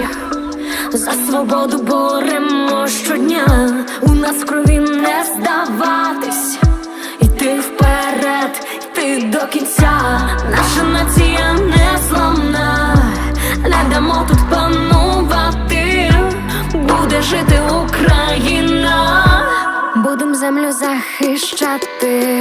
фронті, за свободу боремо щодня. У нас крові не здаватись, іти вперед, йти до кінця. Наша нація не зламна, не дамо тут панувати, буде жити Україна, будем землю захищати.